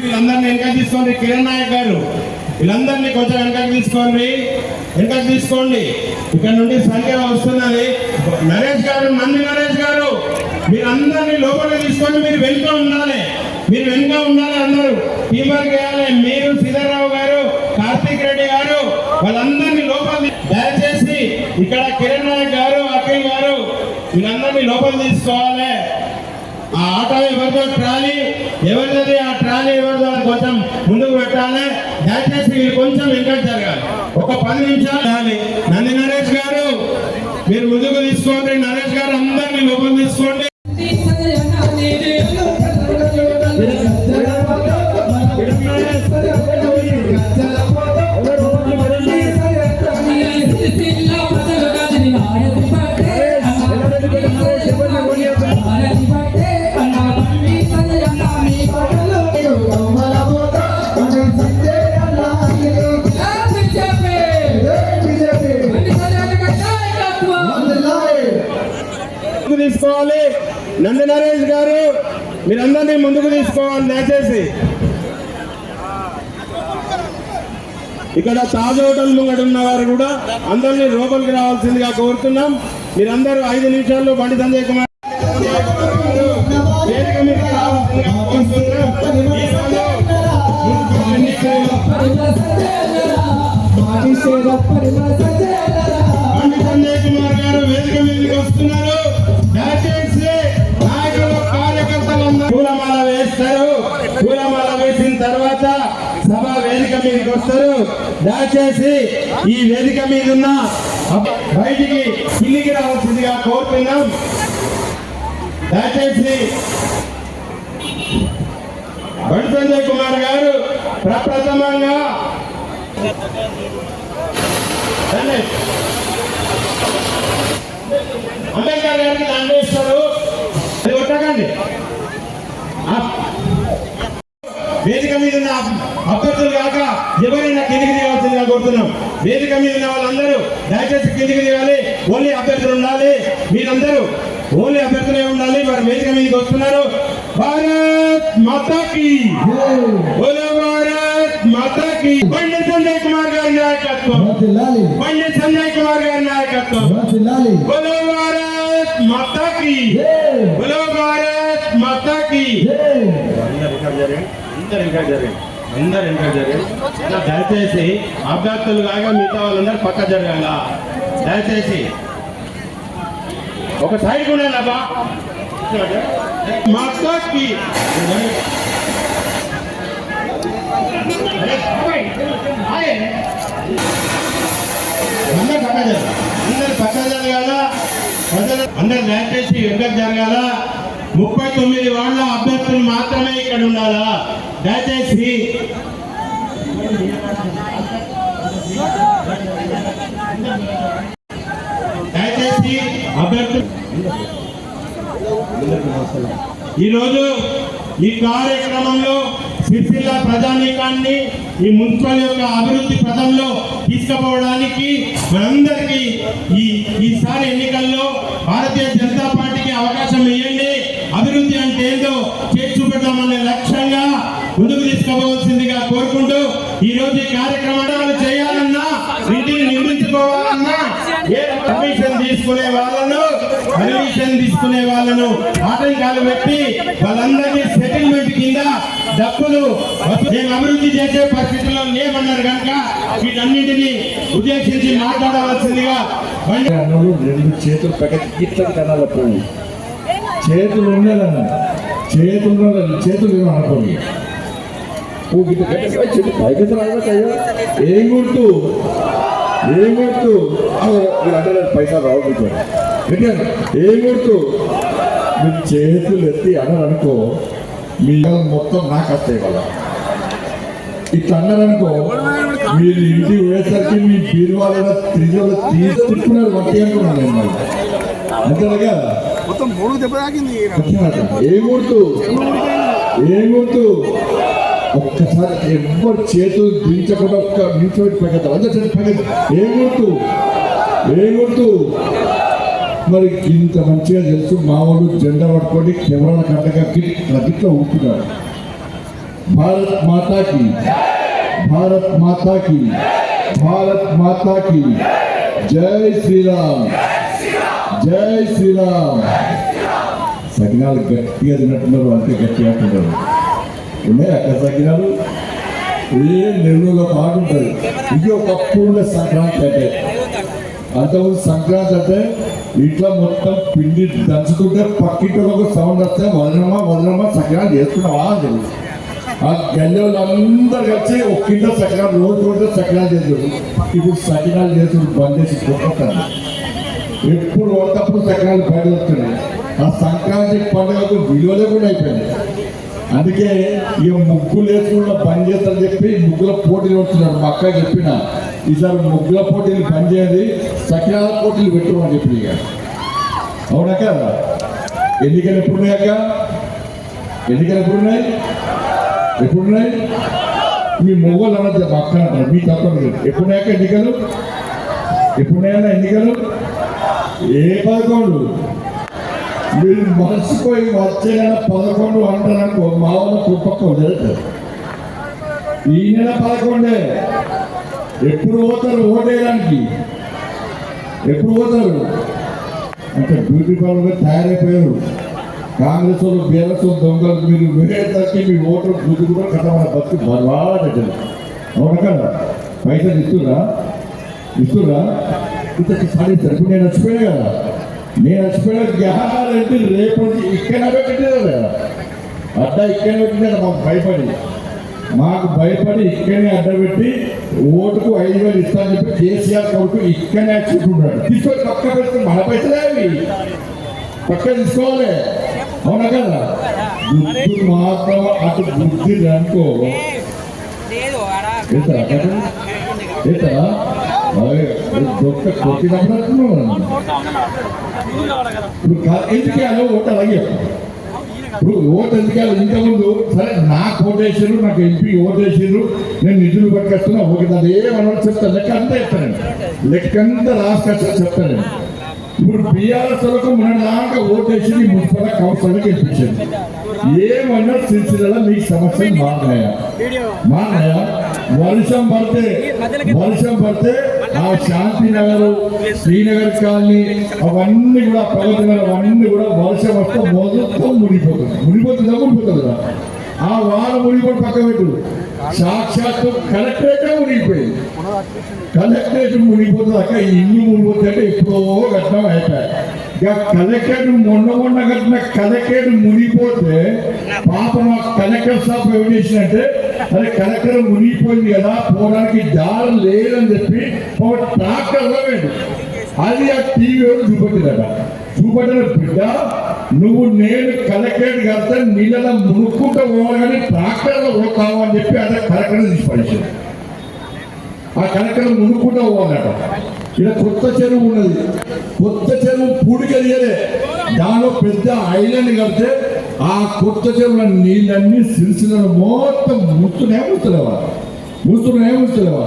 వీళ్ళందరినీ వెనక తీసుకోండి. కిరణ్ నాయక్ గారు వీళ్ళందరినీ కొంచెం వెనకకి తీసుకోండి. వెనకకి తీసుకోండి. ఇక్కడ నుండి సంఖ్య వస్తున్నది. నరేష్ గారు మంది నరేష్ గారు మీరందరినీ లోపలికి తీసుకొని మీరు వెనుక ఉండాలి. మీరు వెనుక ఉండాలి అందరూ. టీం వర్క్ చేయాలి మీరు సీతారావు గారు కార్తీక్ రెడ్డి గారు వాళ్ళందరినీ లోపల దయచేసి ఇక్కడ కిరణ్ నాయక్ గారు అఖిల్ గారు వీళ్ళందరినీ లోపల తీసుకోవాలి. ఆటో ఎవరిదో ట్రాలీ ఎవరిది ఆ ట్రాలీ ఎవరిదో కొంచెం ముందుకు పెట్టాలి. దయచేసి మీరు కొంచెం వెనక జరగాలి. ఒక పది నిమిషాలు రాలి నంది నరేష్ గారు మీరు ముందుకు తీసుకోండి. నరేష్ గారు అందరినీ లోపల తీసుకోండి. ముందుకు తీసుకోవాలి. నంది నరేష్ గారు మీరందరినీ ముందుకు తీసుకోవాలి దయచేసి. ఇక్కడ తాజ్ హోటల్ ముంగడు ఉన్న వారు కూడా అందరినీ లోపలికి రావాల్సిందిగా కోరుతున్నాం. మీరందరూ ఐదు నిమిషాల్లో బండి సంజయ్ కుమార్ పరిమళ దయచేసి ఈ వేదిక మీద ఉన్న బయటికి కిందికి రావాల్సిందిగా కోరుతున్నాం. దయచేసి బండి సంజయ్ కుమార్ గారు ప్రప్రథమంగా అంబేద్కర్ గారికి దండేస్తారు అది కొట్టకండి. వేదిక మీద ఉన్న అభ్యర్థులు కాక ఎవరైనా కిందికి దిగాల్సిందిగా కోరుతున్నాం. వేదిక మీద ఉన్న వాళ్ళందరూ దయచేసి కిందికి దిగాలి. ఓన్లీ అభ్యర్థులు ఉండాలి. మీరందరూ ఓన్లీ అభ్యర్థులే ఉండాలి. వారు వేదిక మీదకి వస్తున్నారు. భారత్ మాతాకి. బోలో భారత్ మాతాకి. సంజయ్ కుమార్ గారి నాయకత్వం. బండి సంజయ్ కుమార్ గారి నాయకత్వం. బోలో భారత్ మాతాకి. బోలో భారత్ మాతాకి. అందరు వెనకాల అందరు వెనకాల జరగండి అందరు వెనకాల జరగండి దయచేసి అభ్యర్థులు కాగా మిగతా వాళ్ళందరూ పక్క జరగాల? దయచేసి. ఒక సైడ్ కూడా అబ్బా మాతాకి అందరు పక్క జరగాలి? అందరు పక్క జరగాల? ప్రజలు అందరు దయచేసి వెనక జరగాల? ముప్పై తొమ్మిది వాళ్ళ అభ్యర్థులు మాత్రం దయచేసి దయచేసి అభ్యర్థులు ఈరోజు ఈ కార్యక్రమంలో సిరిసిల్ల ప్రజానీకాన్ని ఈ మున్సిపల్ యొక్క అభివృద్ధి పథంలో తీసుకుపోవడానికి మనందరికీ ఈ ఈసారి ఎన్నికల్లో భారతీయ జనతా పార్టీకి అవకాశం ఇవ్వండి. అభివృద్ధి అంటే ఏందో చేసి చూపెడదామనే లక్ష్యంగా ముందుకు తీసుకోవాల్సిందిగా కోరుకుంటూ ఈ రోజు ఈ కార్యక్రమాలు చేయాలన్నా వీటిని నిర్మించుకోవాలన్నా ఏ పర్మిషన్ తీసుకునే వాళ్ళను పర్మిషన్ తీసుకునే వాళ్ళను ఆటంకాలు పెట్టి వాళ్ళందరినీ సెటిల్మెంట్ కింద డబ్బులు మేము అభివృద్ధి చేసే పరిస్థితుల్లో లేమన్నారు కనుక వీటన్నింటినీ ఉద్దేశించి మాట్లాడవలసిందిగా రెండు చేతులు పెట్టి ఇట్లా చేతులు ఉండేదన్న చేతులు చేతులు ఏమో పువ్వు గిట్ట పైకి అయ్యో, ఏం గుర్తు ఏం గుర్తు మీరు అంటే పైసా రావుకుంటారు గట్టిగా ఏం గుర్తు మీరు చేతులు ఎత్తి అన్నారు అనుకో మీ మొత్తం నాకు వస్తాయి కదా ఇట్లా అన్నారనుకో మీరు ఇంటికి పోయేసరికి మీ బీరువాల త్రిజోలు తీసుకున్నారు వట్టి అనుకున్నాను నేను అంతేగా మొత్తం మూడు దెబ్బ తాకింది ఏం గుర్తు ఏం గుర్తు ఒక్కసారి ఎవరు చేతులు దించకుండా ఒక్క నిమిషం పెడతాం. అందరి చేతి ఏ గుర్తు? ఏ గుర్తు? మరి ఇంత మంచిగా తెలుసు మా వాళ్ళు జెండా పట్టుకొని కెమెరాల కట్టగా గిట్లా ఉంటున్నారు భారత్ మాతాకి. భారత్ మాతాకి. భారత్ మాతాకి. జై శ్రీరామ్. జై శ్రీరామ్. సకినాలు గట్టిగా తిన్నట్టున్నారు అంతే గట్టిగా అంటున్నారు. ఉన్నాయి అక్కడ సకినాలు ఏ నెల్లూరులో బాగుంటుంది ఇది ఒకప్పుడు సంక్రాంతి అంటే. అంతకుముందు సంక్రాంతి అంటే ఇట్లా మొత్తం పిండి దంచుకుంటే పక్కింటి సౌండ్ వస్తే వదనమా వదనమా సంక్రాంతి చేసుకున్నావా అని తెలుసు ఆ గల్లెలు అందరు కలిసి ఒక కింద రోజు రోజు సంక్రాంతి చేస్తారు ఇప్పుడు సకినాలు చేసుడు బంద్ చేసి కొట్టుకుంటారు. ఎప్పుడు ఒకప్పుడు సంక్రాంతి బయట వస్తున్నాయి ఆ సంక్రాంతి పండుగకు విలువలే కూడా అయిపోయింది అందుకే ఇక ముగ్గు లేకుండా బంద్ చేస్తారని చెప్పి ముగ్గుల పోటీలు వస్తున్నాడు మా అక్క చెప్పిన ఈసారి ముగ్గుల పోటీలు బంద్ చేయండి సకినాల పోటీలు పెట్టుకోమని చెప్పి ఇక. అవునా కదా ఎన్నికలు ఎప్పుడున్నాయి అక్క? ఎన్నికలు ఎప్పుడున్నాయి? ఎప్పుడున్నాయి? మీ మొగోళ్ళు అన్నది మా అక్క అంటారు. మీ తప్పదు ఎప్పుడున్నాక ఎన్నికలు? ఎప్పుడున్నాయన్నా ఎన్నికలు? ఏ పదకొండు? మీరు మర్చిపోయి వచ్చే నెల పదకొండు అంటారనుకో మా వాళ్ళ కుప్పకో జరుగుతుంది ఈ నెల పదకొండే. ఎప్పుడు పోతారు ఓటేయడానికి? ఎప్పుడు పోతారు? అంటే బ్యూటీ పార్లర్ తయారైపోయారు. కాంగ్రెస్ వాళ్ళు బీఆర్ఎస్ దొంగలు. మీరు వేరేసరికి మీ ఓటర్ బుద్ధి కూడా కథమైన బతుకు బర్వాడదు అవును కదా? పైసలు ఇస్తురా ఇస్తురా ఇంత సాధిస్తారు ఇప్పుడు నేను కదా? నేను వచ్చిపోయిన గ్యారంటీ రేపు నుంచి ఇక్కడ పెట్టింది కదా. అడ్డ ఇక్కడ పెట్టింది కదా మాకు భయపడి. మాకు భయపడి ఇక్కడనే అడ్డబెట్టి ఓటుకు ఐదు వేలు ఇస్తానని చెప్పి కేసీఆర్ కొడుకు ఇక్కడనే చూసుకుంటాడు తీసుకొని పక్క పెట్టుకుని మన పైసలే అవి. పక్క తీసుకోవాలి. అవునా కదా? బుద్ధి మాత్రం అటు బుద్ధి అనుకో లేదు ఆడ ఏతారా కదా? కొట్టినప్పుడు ఇప్పుడు ఎందుకు ఓటు అలాగే ఇప్పుడు ఓటు ఎందుకు ఇంతకుముందు సరే నాకు ఓటేసారు నాకు ఎంపీ ఓటేసారు నేను నిధులు పట్టుకొస్తున్నా ఒకటి దాన్ని ఏమన్నా చెప్తాను లెక్క అంతా చెప్తానండి లెక్క అంతా రాసుకొచ్చా చెప్తానండి ఇప్పుడు బీఆర్ఎస్ వరకు మన దాకా ఓటేసి మున్సిపల్ కౌన్సిలర్ గెలిపించింది. ఏమన్నా సిరిసిల్ల మీకు సమస్యలు మారినాయా? మారినాయా? వర్షం పడితే వర్షం పడితే ఆ శాంతి నగర్ శ్రీనగర్ కాలనీ అవన్నీ కూడా ప్రగతి అవన్నీ కూడా వర్షం వస్తే మొత్తం మునిగిపోతుంది. మునిగిపోతుందా మునిగిపోతుందా ఆ వాన మునిగిపోయి పక్క పెట్టు. సాక్షాత్తు కలెక్టరేటే మునిగిపోయింది. కలెక్టరేట్ మునిగిపోతుంది అక్క ఇల్లు మునిగిపోతుంది ఎప్పుడో కట్టడం అయిపోయాయి. ఇక కలెక్టరేట్ మొన్న మొన్న కట్టిన కలెక్టరేట్ మునిగిపోతే పాపం కలెక్టర్ షాప్ ఏం చేసినట్టే అరే కలెక్టర్ మునిగిపోయింది కదా పోవడానికి దారి లేదని చెప్పి ఒక ట్రాక్టర్ అది ఆ టీవీ చూపెట్టిందట? చూపెట్టిన బిడ్డ. నువ్వు నేను కలెక్టరేట్ కడితే నీళ్ళ మునుక్కుంటూ పోవాలి కానీ ట్రాక్టర్లో పోతావు అని చెప్పి అదే కలెక్టర్ తీసి ఆ కలెక్టర్ మునుక్కుంటూ పోవాలట. ఇలా కొత్త చెరువు ఉన్నది. కొత్త చెరువు పూడికెళ్ళలే దానిలో పెద్ద ఐలాండ్ కడితే ఆ కొత్త చెరువుల నీళ్ళన్నీ సిరిసిలను మొత్తం ముత్తునే ముత్తలేవా ముత్తునే ముత్తలేవా